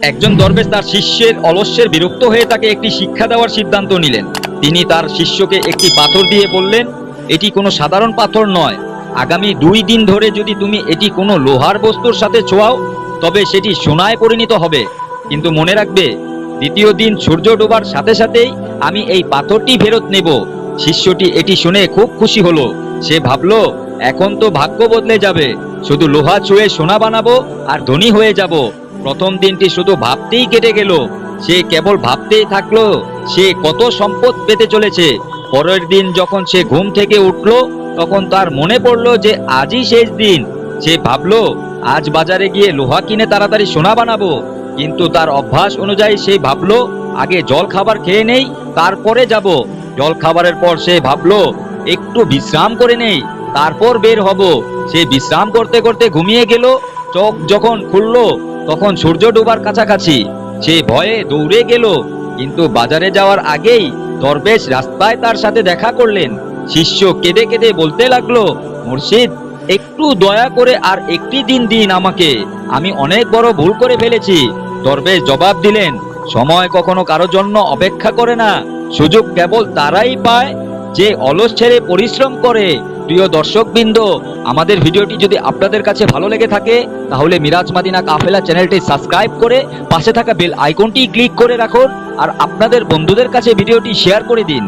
একজন দরবেশ তার শিষ্যের অলস্যের বিরক্ত হয়ে তাকে একটি শিক্ষা দেওয়ার সিদ্ধান্ত নিলেন। তিনি তার শিষ্যকে একটি পাথর দিয়ে বললেন, এটি কোনো সাধারণ পাথর নয়। আগামী দুই দিন ধরে যদি তুমি এটি কোনো লোহার বস্তুর সাথে ছোঁয়াও, তবে সেটি সোনায় পরিণত হবে। কিন্তু মনে রাখবে, দ্বিতীয় দিন সূর্য ডোবার সাথে সাথেই আমি এই পাথরটি ফেরত নেব। শিষ্যটি এটি শুনে খুব খুশি হলো। সে ভাবলো, এখন তো ভাগ্য বদলে যাবে। শুধু লোহা ছুঁয়ে সোনা বানাবো আর ধনী হয়ে যাব। প্রথম দিনটি শুধু ভাবতেই কেটে গেল। সে কেবল ভাবতেই থাকল, সে কত সম্পদ পেতে চলেছে। পরের দিন যখন সে ঘুম থেকে উঠল, তখন তার মনে পড়ল যে আজই শেষ দিন। সে ভাবলো, আজ বাজারে গিয়ে লোহা কিনে তাড়াতাড়ি সোনা বানাবো। কিন্তু তার অভ্যাস অনুযায়ী সে ভাবলো, আগে জল খাবার খেয়ে নেই, তারপরে যাব। জল খাবারের পর সে ভাবলো, একটু বিশ্রাম করে নেই, তারপর বের হব। সে বিশ্রাম করতে করতে ঘুমিয়ে গেল, চোখ যখন খুললো তখন সূর্য ডোবার কাছাকাছি। সে ভয়ে দৌড়ে গেল, কিন্তু বাজারে যাওয়ার আগেই দরবেশ রাস্তায় তার সাথে দেখা করলেন। শিষ্য কেঁদে কেঁদে বলতে লাগল, মুর্শিদ, একটু দয়া করে আর একটি দিন দিন আমাকে। আমি অনেক বড় ভুল করে ফেলেছি। দরবেশ জবাব দিলেন, সময় কখনো কারোর জন্য অপেক্ষা করে না। সুযোগ কেবল তারাই পায় যে অলস ছেড়ে পরিশ্রম করে। প্রিয় দর্শকবৃন্দ, আমাদের ভিডিওটি যদি আপনাদের কাছে ভালো লেগে থাকে, তাহলে মিরাজ মাদিনা কাফেলা চ্যানেলটি সাবস্ক্রাইব করে পাশে থাকা বেল আইকনটি ক্লিক করে রাখুন আর আপনাদের বন্ধুদের কাছে ভিডিওটি শেয়ার করে দিন।